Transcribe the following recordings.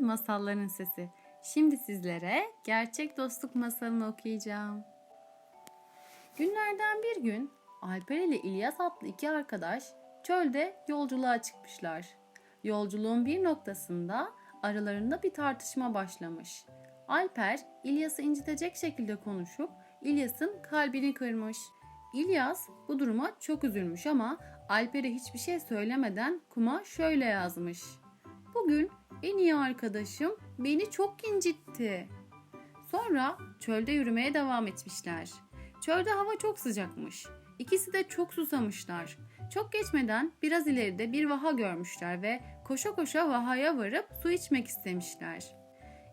Masalların Sesi. Şimdi sizlere gerçek dostluk masalını okuyacağım. Günlerden bir gün Alper ile İlyas adlı iki arkadaş çölde yolculuğa çıkmışlar. Yolculuğun bir noktasında aralarında bir tartışma başlamış. Alper İlyas'ı incitecek şekilde konuşup İlyas'ın kalbini kırmış. İlyas bu duruma çok üzülmüş ama Alper'e hiçbir şey söylemeden kuma şöyle yazmış. Bugün en iyi arkadaşım beni çok incitti. Sonra çölde yürümeye devam etmişler. Çölde hava çok sıcakmış. İkisi de çok susamışlar. Çok geçmeden biraz ileride bir vaha görmüşler ve koşa koşa vahaya varıp su içmek istemişler.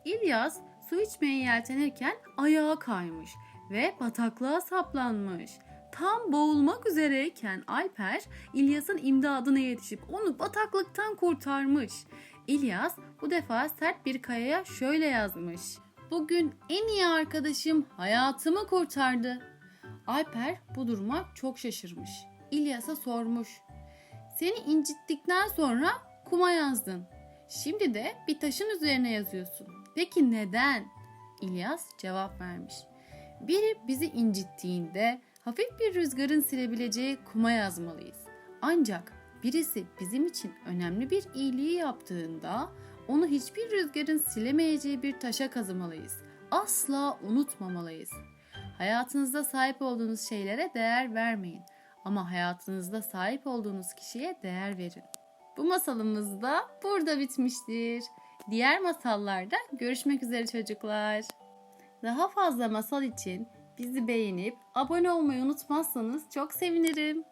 İlyas su içmeye yeltenirken ayağa kaymış ve bataklığa saplanmış. Tam boğulmak üzereyken Alper İlyas'ın imdadına yetişip onu bataklıktan kurtarmış. İlyas bu defa sert bir kayaya şöyle yazmış. Bugün en iyi arkadaşım hayatımı kurtardı. Alper bu duruma çok şaşırmış. İlyas'a sormuş. Seni incittikten sonra kuma yazdın. Şimdi de bir taşın üzerine yazıyorsun. Peki neden? İlyas cevap vermiş. Biri bizi incittiğinde hafif bir rüzgarın silebileceği kuma yazmalıyız. Ancak birisi bizim için önemli bir iyiliği yaptığında onu hiçbir rüzgarın silemeyeceği bir taşa kazımalıyız. Asla unutmamalıyız. Hayatınızda sahip olduğunuz şeylere değer vermeyin ama hayatınızda sahip olduğunuz kişiye değer verin. Bu masalımız da burada bitmiştir. Diğer masallarda görüşmek üzere çocuklar. Daha fazla masal için bizi beğenip abone olmayı unutmazsanız çok sevinirim.